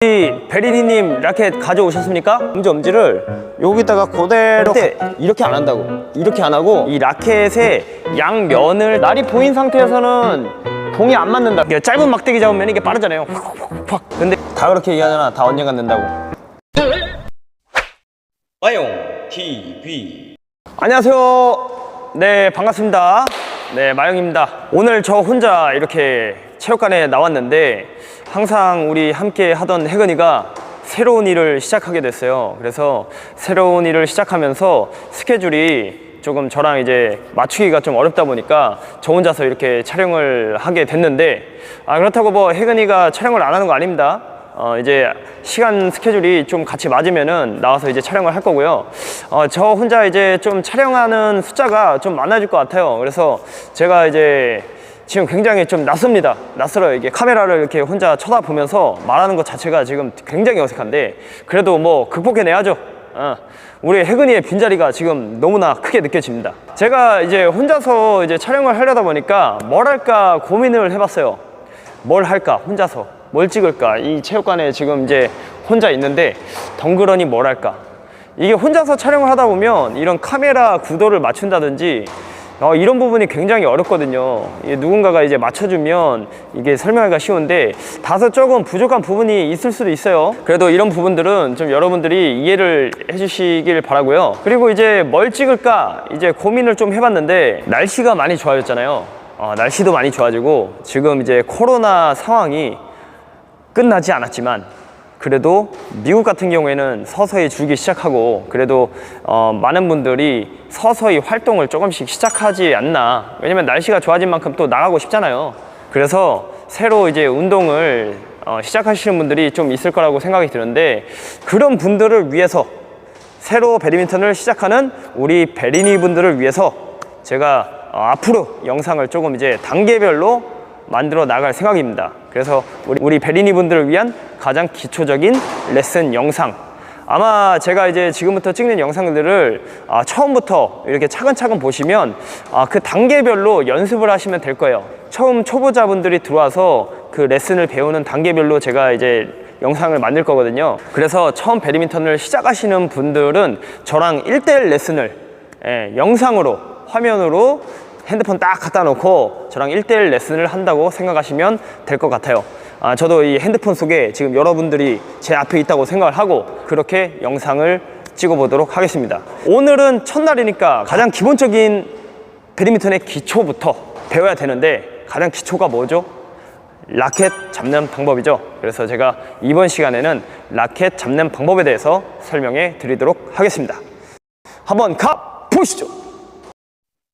우리 베리니님 라켓 가져오셨습니까? 엄지 엄지를 여기다가 그대로 이렇게 안 한다고. 이렇게 안 하고 이 라켓의 양면을 날이 보인 상태에서는 공이 안 맞는다. 이게 짧은 막대기 잡으면 이게 빠르잖아요. 확 근데 다 그렇게 얘기하잖아 다 언젠간 된다고. 와용 TV 안녕하세요. 네 반갑습니다. 네 마영입니다. 오늘 저 혼자 이렇게 체육관에 나왔는데 항상 우리 함께 하던 혜근이가 새로운 일을 시작하게 됐어요 그래서 새로운 일을 시작하면서 스케줄이 조금 저랑 이제 맞추기가 좀 어렵다 보니까 저 혼자서 이렇게 촬영을 하게 됐는데 아 그렇다고 뭐 혜근이가 촬영을 안 하는 거 아닙니다 어, 이제 시간 스케줄이 좀 같이 맞으면은 나와서 이제 촬영을 할 거고요. 어, 저 혼자 이제 좀 촬영하는 숫자가 좀 많아질 것 같아요. 그래서 제가 이제 지금 굉장히 좀 낯섭니다. 낯설어요. 이게 카메라를 이렇게 혼자 쳐다보면서 말하는 것 자체가 지금 굉장히 어색한데 그래도 뭐 극복해내야죠. 어. 우리 혜근이의 빈자리가 지금 너무나 크게 느껴집니다. 제가 이제 혼자서 이제 촬영을 하려다 보니까 뭘 할까 고민을 해봤어요. 뭘 할까 혼자서 뭘 찍을까 이 체육관에 지금 이제 혼자 있는데 덩그러니 뭘 할까 이게 혼자서 촬영을 하다 보면 이런 카메라 구도를 맞춘다든지 어, 이런 부분이 굉장히 어렵거든요. 누군가가 이제 맞춰주면 이게 설명하기가 쉬운데 다소 조금 부족한 부분이 있을 수도 있어요. 그래도 이런 부분들은 좀 여러분들이 이해를 해주시길 바라고요. 그리고 이제 뭘 찍을까 이제 고민을 좀 해봤는데 날씨가 많이 좋아졌잖아요. 어, 날씨도 많이 좋아지고 지금 이제 코로나 상황이 끝나지 않았지만 그래도 미국 같은 경우에는 서서히 줄기 시작하고 그래도 어, 많은 분들이 서서히 활동을 조금씩 시작하지 않나 왜냐면 날씨가 좋아진 만큼 또 나가고 싶잖아요 그래서 새로 이제 운동을 어, 시작하시는 분들이 좀 있을 거라고 생각이 드는데 그런 분들을 위해서 새로 배드민턴을 시작하는 우리 베리니 분들을 위해서 제가 어, 앞으로 영상을 조금 이제 단계별로 만들어 나갈 생각입니다. 그래서 우리, 우리 베리니 분들을 위한 가장 기초적인 레슨 영상. 아마 제가 이제 지금부터 찍는 영상들을 아, 처음부터 이렇게 차근차근 보시면 아, 그 단계별로 연습을 하시면 될 거예요. 처음 초보자분들이 들어와서 그 레슨을 배우는 단계별로 제가 이제 영상을 만들 거거든요. 그래서 처음 배드민턴을 시작하시는 분들은 저랑 1대1 레슨을 예, 영상으로 화면으로 핸드폰 딱 갖다 놓고 저랑 1대1 레슨을 한다고 생각하시면 될 것 같아요. 아, 저도 이 핸드폰 속에 지금 여러분들이 제 앞에 있다고 생각을 하고 그렇게 영상을 찍어보도록 하겠습니다. 오늘은 첫날이니까 가장 기본적인 배드민턴의 기초부터 배워야 되는데 가장 기초가 뭐죠? 라켓 잡는 방법이죠. 그래서 제가 이번 시간에는 라켓 잡는 방법에 대해서 설명해 드리도록 하겠습니다. 한번 가 보시죠.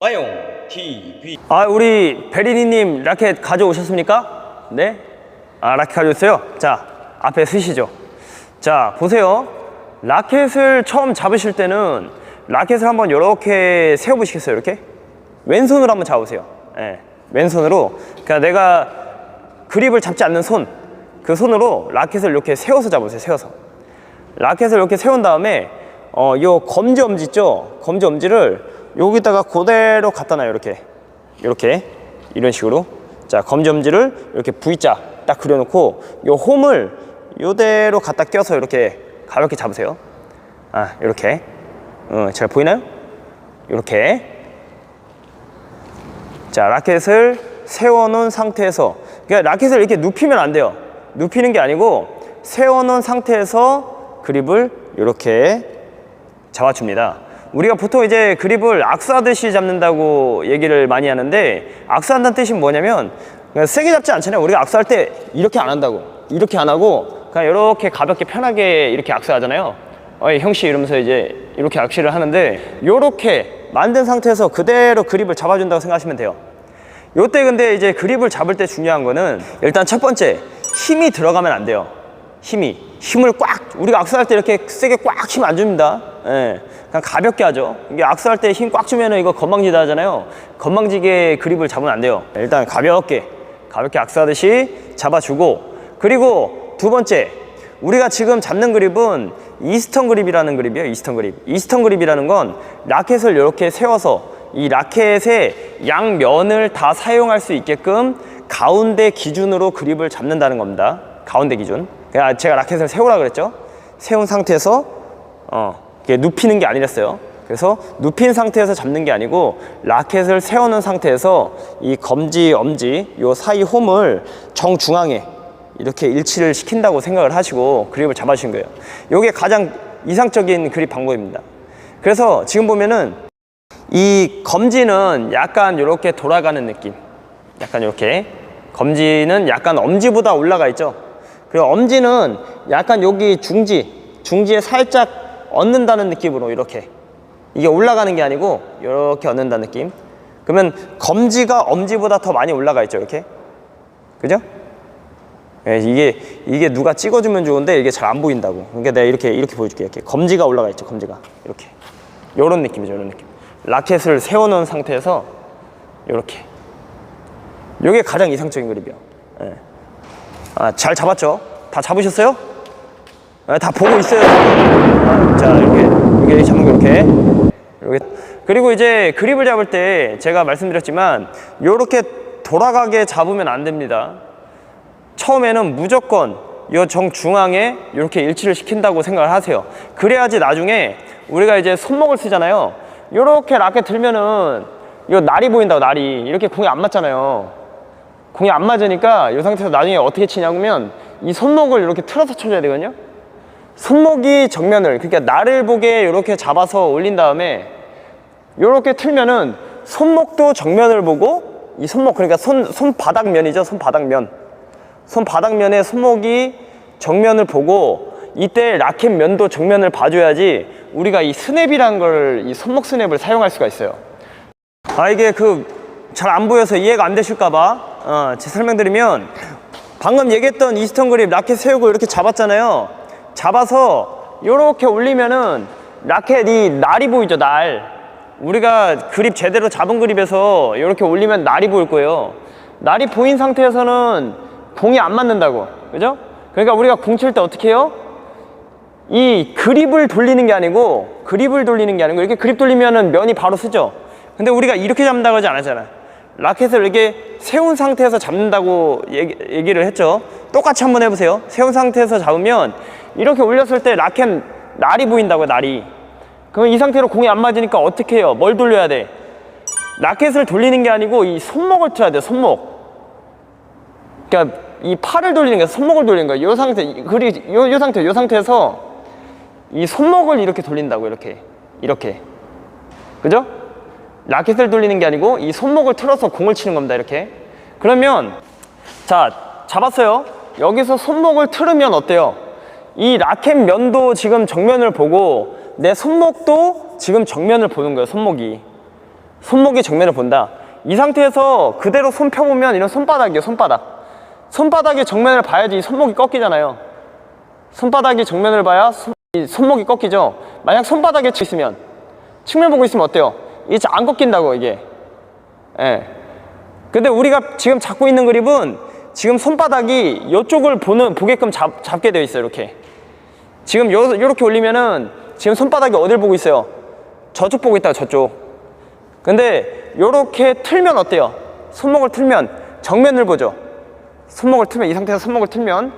와용 TV. 아 우리 베리니님 라켓 가져오셨습니까? 네. 아 라켓 가져오세요. 자 앞에 쓰시죠. 자 보세요. 라켓을 처음 잡으실 때는 라켓을 한번 이렇게 세워 보시겠어요? 이렇게 왼손으로 한번 잡으세요. 예. 왼손으로. 그러니까 내가 그립을 잡지 않는 손, 그 손으로 라켓을 이렇게 세워서 잡으세요. 세워서. 라켓을 이렇게 세운 다음에 어, 요 검지 엄지 있죠? 검지 엄지를 여기다가 그대로 갖다 놔요. 이렇게. 이렇게. 이런 식으로. 자, 검지 엄지를 이렇게 V자 딱 그려놓고 요 홈을 요대로 갖다 껴서 이렇게 가볍게 잡으세요. 아, 이렇게. 어, 잘 보이나요? 이렇게. 자, 라켓을 세워놓은 상태에서, 그러니까 라켓을 이렇게 눕히면 안 돼요. 눕히는 게 아니고 세워놓은 상태에서 그립을 이렇게 잡아줍니다. 우리가 보통 이제 그립을 악수하듯이 잡는다고 얘기를 많이 하는데 악수한다는 뜻이 뭐냐면 세게 잡지 않잖아요. 우리가 악수할 때 이렇게 안 한다고. 이렇게 안 하고 그냥 이렇게 가볍게 편하게 이렇게 악수하잖아요. 어이 형씨 이러면서 이제 이렇게 악수를 하는데 이렇게 만든 상태에서 그대로 그립을 잡아준다고 생각하시면 돼요. 요때 근데 이제 그립을 잡을 때 중요한 거는 일단 첫 번째 힘이 들어가면 안 돼요. 힘이 힘을 꽉 우리가 악수할 때 이렇게 세게 꽉 힘 안 줍니다. 예. 그냥 가볍게 하죠. 이게 악수할 때 힘 꽉 주면은 이거 건방지다 하잖아요. 건방지게 그립을 잡으면 안 돼요. 일단 가볍게 가볍게 악수하듯이 잡아주고 그리고 두 번째 우리가 지금 잡는 그립은 이스턴 그립이라는 그립이에요. 이스턴 그립. 이스턴 그립이라는 건 라켓을 이렇게 세워서 이 라켓의 양면을 다 사용할 수 있게끔 가운데 기준으로 그립을 잡는다는 겁니다. 가운데 기준. 제가 라켓을 세우라 그랬죠. 세운 상태에서 어, 눕히는 게 아니랬어요. 그래서 눕힌 상태에서 잡는 게 아니고 라켓을 세우는 상태에서 이 검지, 엄지 요 사이 홈을 정중앙에 이렇게 일치를 시킨다고 생각을 하시고 그립을 잡아주신 거예요. 이게 가장 이상적인 그립 방법입니다. 그래서 지금 보면은 이 검지는 약간 이렇게 돌아가는 느낌. 약간 이렇게. 검지는 약간 엄지보다 올라가 있죠. 그리고 엄지는 약간 여기 중지, 중지에 살짝 얹는다는 느낌으로 이렇게. 이게 올라가는 게 아니고 이렇게 얹는다는 느낌. 그러면 검지가 엄지보다 더 많이 올라가 있죠. 이렇게. 그죠? 예, 이게 이게 누가 찍어주면 좋은데 이게 잘 안 보인다고. 그러니까 내가 이렇게 이렇게 보여줄게. 이렇게 검지가 올라가 있죠. 검지가 이렇게. 요런 느낌이죠. 요런 느낌. 라켓을 세워놓은 상태에서 이렇게. 요게 가장 이상적인 그립이요. 예. 아, 잘 잡았죠? 다 잡으셨어요? 예, 다 보고 있어요. 아, 자, 이렇게 이렇게 잡는 거 이렇게. 이렇게. 그리고 이제 그립을 잡을 때 제가 말씀드렸지만 요렇게 돌아가게 잡으면 안 됩니다. 처음에는 무조건 이 정중앙에 이렇게 일치를 시킨다고 생각을 하세요. 그래야지 나중에 우리가 이제 손목을 쓰잖아요. 이렇게 라켓 들면은 이 날이 보인다고 날이 이렇게 공이 안 맞잖아요. 공이 안 맞으니까 이 상태에서 나중에 어떻게 치냐면 이 손목을 이렇게 틀어서 쳐줘야 되거든요. 손목이 정면을 그러니까 나를 보게 이렇게 잡아서 올린 다음에 이렇게 틀면은 손목도 정면을 보고 이 손목 그러니까 손 손바닥 면이죠 손바닥 면 손바닥 면에 손목이 정면을 보고 이때 라켓 면도 정면을 봐줘야지 우리가 이 스냅이란 걸 이 손목 스냅을 사용할 수가 있어요. 아 이게 그 잘 안 보여서 이해가 안 되실까봐 어, 제 설명드리면 방금 얘기했던 이스턴 그립 라켓 세우고 이렇게 잡았잖아요. 잡아서 이렇게 올리면은 라켓이 날이 보이죠 날. 우리가 그립 제대로 잡은 그립에서 이렇게 올리면 날이 보일 거예요. 날이 보인 상태에서는 공이 안 맞는다고. 그죠? 그러니까 우리가 공 칠 때 어떻게 해요? 이 그립을 돌리는 게 아니고 그립을 돌리는 게 아니고 이렇게 그립 돌리면은 면이 바로 쓰죠. 근데 우리가 이렇게 잡는다고 하지 않았잖아. 라켓을 이렇게 세운 상태에서 잡는다고 얘기, 얘기 를 했죠. 똑같이 한번 해보세요. 세운 상태에서 잡으면 이렇게 올렸을 때 라켓 날이 보인다고요, 날이. 그러면 이 상태로 공이 안 맞으니까 어떻게 해요? 뭘 돌려야 돼? 라켓을 돌리는 게 아니고 이 손목을 틀어야 돼, 손목. 그러니까 이 팔을 돌리는 게 손목을 돌리는 거예요. 이 상태, 그리 요, 요 상태, 요 상태에서 이 손목을 이렇게 돌린다고 이렇게, 이렇게, 그죠? 라켓을 돌리는 게 아니고 이 손목을 틀어서 공을 치는 겁니다. 이렇게. 그러면 자 잡았어요. 여기서 손목을 틀으면 어때요? 이 라켓 면도 지금 정면을 보고 내 손목도 지금 정면을 보는 거예요. 손목이. 손목이 정면을 본다. 이 상태에서 그대로 손 펴보면 이런 손바닥이에요. 손바닥. 손바닥이 정면을 봐야지 이 손목이 꺾이잖아요. 손바닥이 정면을 봐야 손, 이 손목이 꺾이죠. 만약 손바닥에 치 있으면 측면 보고 있으면 어때요? 이게 잘안 꺾인다고 이게. 예. 근데 우리가 지금 잡고 있는 그립은 지금 손바닥이 이쪽을 보는 보게끔 잡, 잡게 되어 있어요. 이렇게. 지금 요, 요렇게 올리면은 지금 손바닥이 어딜 보고 있어요? 저쪽 보고 있다 저쪽. 근데 요렇게 틀면 어때요? 손목을 틀면 정면을 보죠. 손목을 틀면 이 상태에서 손목을 틀면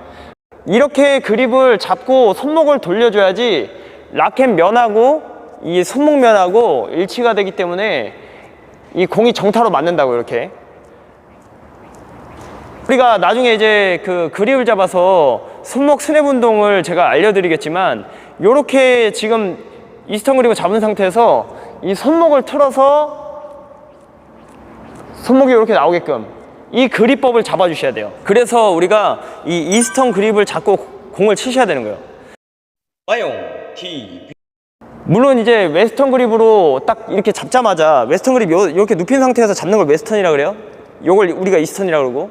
이렇게 그립을 잡고 손목을 돌려줘야지 라켓 면하고 이 손목 면하고 일치가 되기 때문에 이 공이 정타로 맞는다고 이렇게 우리가 나중에 이제 그 그립을 잡아서 손목 스냅 운동을 제가 알려드리겠지만 이렇게 지금 이스턴 그립을 잡은 상태에서 이 손목을 틀어서 손목이 이렇게 나오게끔 이 그립법을 잡아주셔야 돼요. 그래서 우리가 이 이스턴 그립을 잡고 공을 치셔야 되는 거예요. 마용 TV 물론 이제 웨스턴 그립으로 딱 이렇게 잡자마자 웨스턴 그립 요, 이렇게 눕힌 상태에서 잡는 걸 웨스턴이라 그래요. 요걸 우리가 이스턴이라 그러고.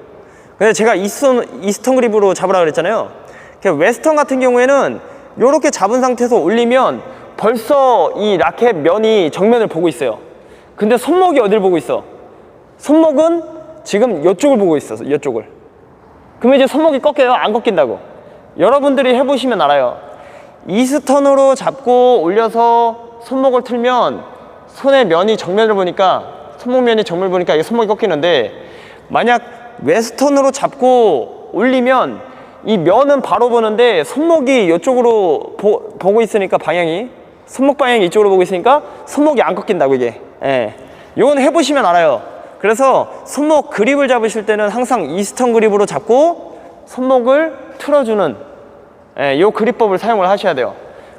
근데 제가 이스턴, 이스턴 그립으로 잡으라 그랬잖아요. 그 웨스턴 같은 경우에는 요렇게 잡은 상태에서 올리면 벌써 이 라켓 면이 정면을 보고 있어요. 근데 손목이 어딜 보고 있어? 손목은 지금 이쪽을 보고 있어, 이쪽을. 그러면 이제 손목이 꺾여요? 안 꺾인다고. 여러분들이 해보시면 알아요. 이스턴으로 잡고 올려서 손목을 틀면 손의 면이 정면을 보니까 손목 면이 정면을 보니까 이게 손목이 꺾이는데 만약 웨스턴으로 잡고 올리면 이 면은 바로 보는데 손목이 이쪽으로 보, 보고 있으니까 방향이 손목 방향이 이쪽으로 보고 있으니까 손목이 안 꺾인다고 이게. 예. 요건 해보시면 알아요. 그래서 손목 그립을 잡으실 때는 항상 이스턴 그립으로 잡고 손목을 틀어주는 예, 요 그립법을 사용을 하셔야 돼요.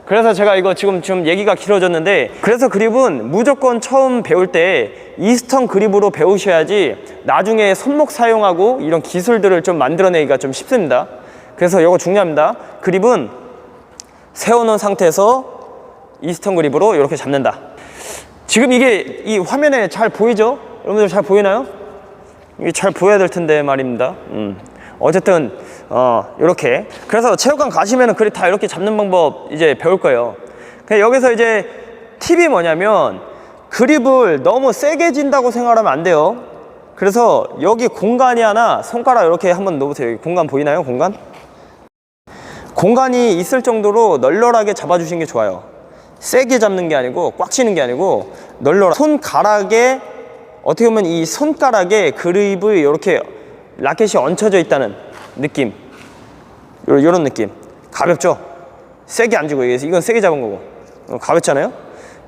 그래서 제가 이거 지금 좀 얘기가 길어졌는데 그래서 그립은 무조건 처음 배울 때 이스턴 그립으로 배우셔야지 나중에 손목 사용하고 이런 기술들을 좀 만들어내기가 좀 쉽습니다. 그래서 이거 중요합니다. 그립은 세워놓은 상태에서 이스턴 그립으로 이렇게 잡는다. 지금 이게 이 화면에 잘 보이죠? 여러분들 잘 보이나요? 이게 잘 보여야 될 텐데 말입니다. 음. 어쨌든 어 이렇게 그래서 체육관 가시면은 그립 다 이렇게 잡는 방법 이제 배울 거예요. 여기서 이제 팁이 뭐냐면 그립을 너무 세게 진다고 생각하면 안 돼요. 그래서 여기 공간이 하나 손가락 이렇게 한번 넣어보세요. 여기 공간 보이나요? 공간? 공간이 있을 정도로 널널하게 잡아주시는 게 좋아요. 세게 잡는 게 아니고 꽉 치는 게 아니고 널널 손가락에 어떻게 보면 이 손가락에 그립이 이렇게 라켓이 얹혀져 있다는 느낌 요- 요런 느낌 가볍죠? 세게 안 주고 이건 세게 잡은 거고 어, 가볍잖아요?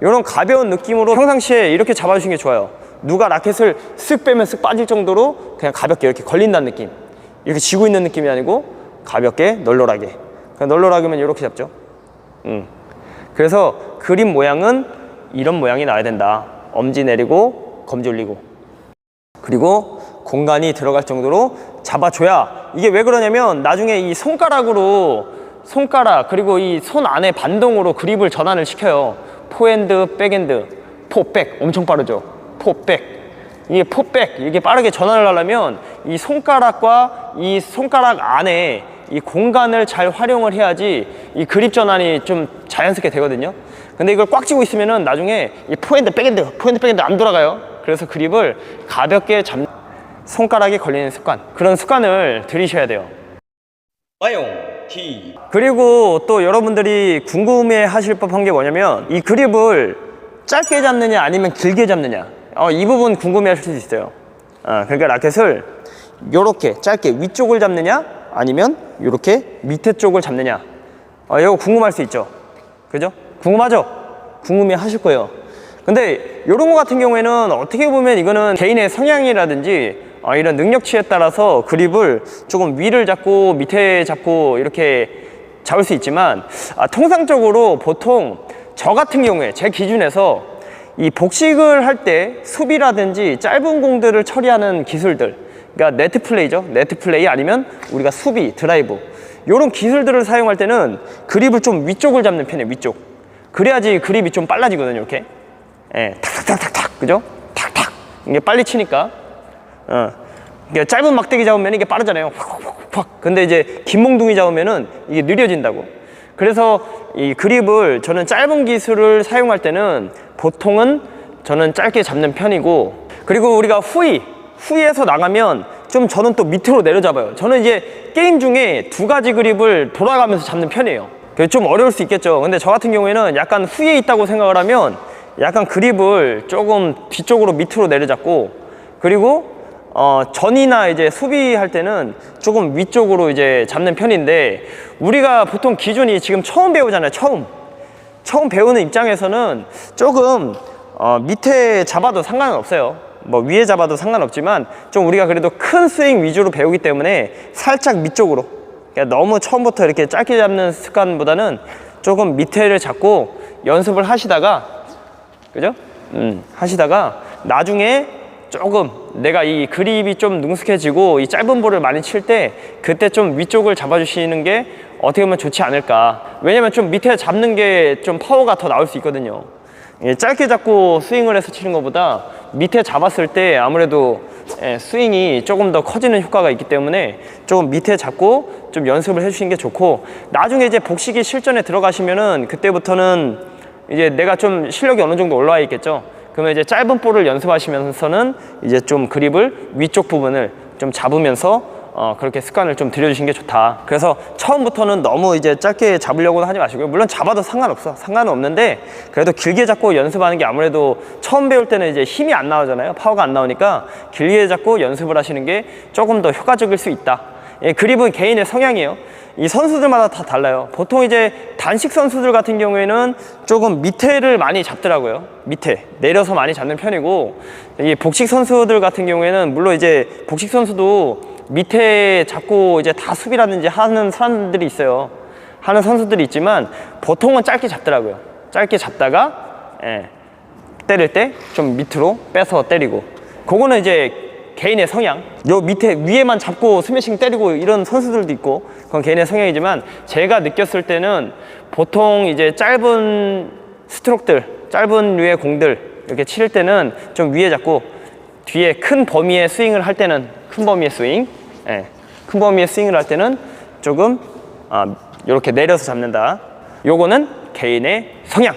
요런 가벼운 느낌으로 평상시에 이렇게 잡아주시는 게 좋아요 누가 라켓을 쓱 빼면 쓱 빠질 정도로 그냥 가볍게 이렇게 걸린다는 느낌 이렇게 쥐고 있는 느낌이 아니고 가볍게 널널하게 그냥 널널하게면 이렇게 잡죠 음. 그래서 그림 모양은 이런 모양이 나야 된다. 엄지 내리고 검지 올리고 그리고 공간이 들어갈 정도로 잡아줘야 이게 왜 그러냐면 나중에 이 손가락으로 손가락 그리고 이 손 안에 반동으로 그립을 전환을 시켜요. 포핸드, 백핸드, 포백 엄청 빠르죠. 포백 이게 포백 이게 빠르게 전환을 하려면 이 손가락과 이 손가락 안에 이 공간을 잘 활용을 해야지 이 그립 전환이 좀 자연스럽게 되거든요. 근데 이걸 꽉 쥐고 있으면은 나중에 이 포핸드, 백핸드, 포핸드, 백핸드 안 돌아가요. 그래서 그립을 가볍게 잡 손가락에 걸리는 습관. 그런 습관을 들이셔야 돼요. 그리고 또 여러분들이 궁금해 하실 법한 게 뭐냐면 이 그립을 짧게 잡느냐 아니면 길게 잡느냐. 어, 이 부분 궁금해 하실 수 있어요. 어, 그러니까 라켓을 요렇게 짧게 위쪽을 잡느냐 아니면 요렇게 밑에 쪽을 잡느냐. 어, 이거 궁금할 수 있죠? 그죠? 궁금하죠? 궁금해 하실 거예요. 근데 이런 거 같은 경우에는 어떻게 보면 이거는 개인의 성향이라든지 어, 이런 능력치에 따라서 그립을 조금 위를 잡고 밑에 잡고 이렇게 잡을 수 있지만 아, 통상적으로 보통 저 같은 경우에 제 기준에서 이 복식을 할 때 수비라든지 짧은 공들을 처리하는 기술들 그러니까 네트 플레이죠. 네트 플레이 아니면 우리가 수비 드라이브. 이런 기술들을 사용할 때는 그립을 좀 위쪽을 잡는 편이에요 위쪽. 그래야지 그립이 좀 빨라지거든요 이렇게. 예, 탁탁탁탁탁 그죠? 탁탁. 이게 빨리 치니까 어. 그러니까 짧은 막대기 잡으면 이게 빠르잖아요. 확확확. 근데 이제 긴 몽둥이 잡으면은 이게 느려진다고. 그래서 이 그립을 저는 짧은 기술을 사용할 때는 보통은 저는 짧게 잡는 편이고 그리고 우리가 후위 후위에서 나가면 좀 저는 또 밑으로 내려잡아요. 저는 이제 게임 중에 두 가지 그립을 돌아가면서 잡는 편이에요. 그게 좀 어려울 수 있겠죠. 근데 저 같은 경우에는 약간 후위에 있다고 생각을 하면 약간 그립을 조금 뒤쪽으로 밑으로 내려잡고 그리고 어, 전이나 이제 수비할 때는 조금 위쪽으로 이제 잡는 편인데 우리가 보통 기준이 지금 처음 배우잖아요. 처음. 처음 배우는 입장에서는 조금 어, 밑에 잡아도 상관은 없어요. 뭐 위에 잡아도 상관없지만 좀 우리가 그래도 큰 스윙 위주로 배우기 때문에 살짝 밑쪽으로 그러니까 너무 처음부터 이렇게 짧게 잡는 습관보다는 조금 밑에를 잡고 연습을 하시다가 그죠? 음, 하시다가 나중에 조금 내가 이 그립이 좀 능숙해지고 이 짧은 볼을 많이 칠 때 그때 좀 위쪽을 잡아주시는 게 어떻게 보면 좋지 않을까. 왜냐면 좀 밑에 잡는 게 좀 파워가 더 나올 수 있거든요. 예, 짧게 잡고 스윙을 해서 치는 것보다 밑에 잡았을 때 아무래도 예, 스윙이 조금 더 커지는 효과가 있기 때문에 조금 밑에 잡고 좀 연습을 해주시는 게 좋고 나중에 이제 복식이 실전에 들어가시면은 그때부터는 이제 내가 좀 실력이 어느 정도 올라와 있겠죠. 그러면 이제 짧은 볼을 연습하시면서는 이제 좀 그립을 위쪽 부분을 좀 잡으면서 어, 그렇게 습관을 좀 들여주시는 게 좋다. 그래서 처음부터는 너무 이제 짧게 잡으려고는 하지 마시고요. 물론 잡아도 상관없어. 상관은 없는데 그래도 길게 잡고 연습하는 게 아무래도 처음 배울 때는 이제 힘이 안 나오잖아요. 파워가 안 나오니까 길게 잡고 연습을 하시는 게 조금 더 효과적일 수 있다. 예, 그립은 개인의 성향이에요. 이 선수들마다 다 달라요. 보통 이제 단식 선수들 같은 경우에는 조금 밑에를 많이 잡더라고요. 밑에 내려서 많이 잡는 편이고 이 복식 선수들 같은 경우에는 물론 이제 복식 선수도 밑에 잡고 이제 다 수비라든지 하는 사람들이 있어요. 하는 선수들이 있지만 보통은 짧게 잡더라고요. 짧게 잡다가 예, 때릴 때 좀 밑으로 빼서 때리고 그거는 이제 개인의 성향. 요 밑에 위에만 잡고 스매싱 때리고 이런 선수들도 있고 그건 개인의 성향이지만 제가 느꼈을 때는 보통 이제 짧은 스트로크들 짧은 류의 공들 이렇게 칠 때는 좀 위에 잡고 뒤에 큰 범위의 스윙을 할 때는 큰 범위의 스윙 예, 큰 범위의 스윙을 할 때는 조금 아, 이렇게 내려서 잡는다. 요거는 개인의 성향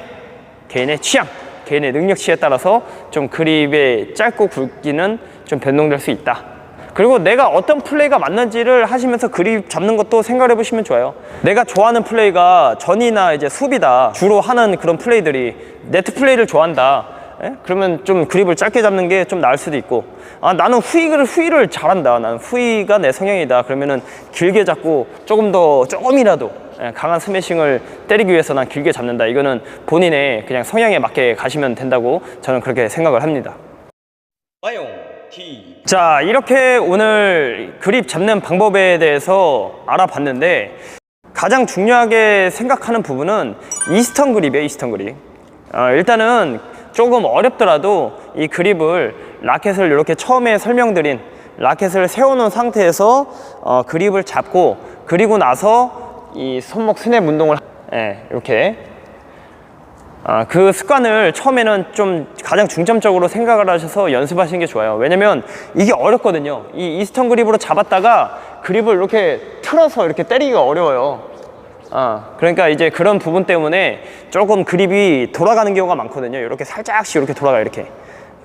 개인의 취향, 개인의 능력치에 따라서 좀 그립의 짧고 굵기는 좀 변동될 수 있다. 그리고 내가 어떤 플레이가 맞는지를 하시면서 그립 잡는 것도 생각해 보시면 좋아요. 내가 좋아하는 플레이가 전이나 이제 수비다. 주로 하는 그런 플레이들이 네트 플레이를 좋아한다. 예? 그러면 좀 그립을 짧게 잡는 게 좀 나을 수도 있고 아 나는 후위를 후위를 잘한다 나는 후위가 내 성향이다 그러면은 길게 잡고 조금 더 조금이라도 예, 강한 스매싱을 때리기 위해서 난 길게 잡는다. 이거는 본인의 그냥 성향에 맞게 가시면 된다고 저는 그렇게 생각을 합니다. 자 이렇게 오늘 그립 잡는 방법에 대해서 알아봤는데 가장 중요하게 생각하는 부분은 이스턴 그립이에요 이스턴 그립. 어, 일단은 조금 어렵더라도 이 그립을 라켓을 이렇게 처음에 설명드린 라켓을 세워놓은 상태에서 어, 그립을 잡고 그리고 나서 이 손목 스냅 운동을 예, 이렇게 아, 그 습관을 처음에는 좀 가장 중점적으로 생각을 하셔서 연습하시는 게 좋아요. 왜냐면 이게 어렵거든요. 이 이스턴 그립으로 잡았다가 그립을 이렇게 틀어서 이렇게 때리기가 어려워요. 아, 그러니까 이제 그런 부분 때문에 조금 그립이 돌아가는 경우가 많거든요. 이렇게 살짝씩 이렇게 돌아가 이렇게.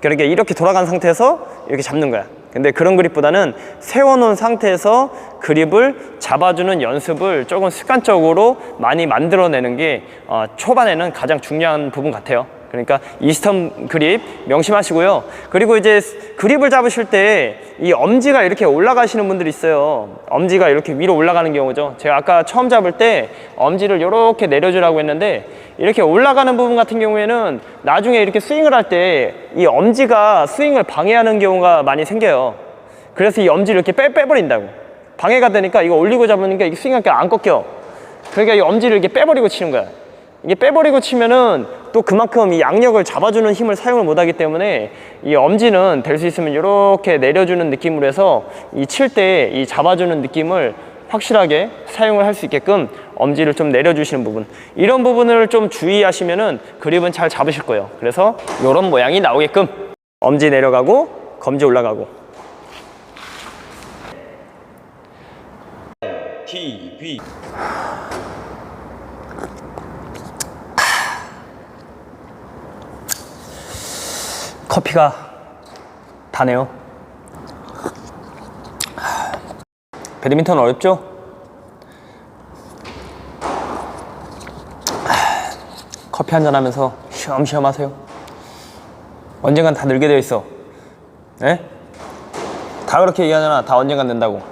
그러니까 이렇게 돌아간 상태에서 이렇게 잡는 거야. 근데 그런 그립보다는 세워놓은 상태에서 그립을 잡아주는 연습을 조금 습관적으로 많이 만들어내는 게 어, 초반에는 가장 중요한 부분 같아요. 그러니까 이스턴 그립 명심하시고요. 그리고 이제 그립을 잡으실 때 이 엄지가 이렇게 올라가시는 분들이 있어요. 엄지가 이렇게 위로 올라가는 경우죠. 제가 아까 처음 잡을 때 엄지를 이렇게 내려주라고 했는데 이렇게 올라가는 부분 같은 경우에는 나중에 이렇게 스윙을 할 때 이 엄지가 스윙을 방해하는 경우가 많이 생겨요. 그래서 이 엄지를 이렇게 빼, 빼버린다고. 방해가 되니까 이거 올리고 잡으니까 이게 스윙하니까 안 꺾여. 그러니까 이 엄지를 이렇게 빼버리고 치는 거야. 이게 빼버리고 치면은 또 그만큼 이 양력을 잡아주는 힘을 사용을 못하기 때문에 이 엄지는 될 수 있으면 이렇게 내려주는 느낌으로 해서 이 칠 때 이 잡아주는 느낌을 확실하게 사용을 할 수 있게끔 엄지를 좀 내려주시는 부분. 이런 부분을 좀 주의하시면은 그립은 잘 잡으실 거예요. 그래서 이런 모양이 나오게끔 엄지 내려가고 검지 올라가고. TV 커피가 다네요. 배드민턴 어렵죠? 커피 한잔 하면서 쉬엄쉬엄 하세요. 언젠간 다 늘게 되어 있어. 예? 다 그렇게 얘기하잖아. 다 언젠간 는다고.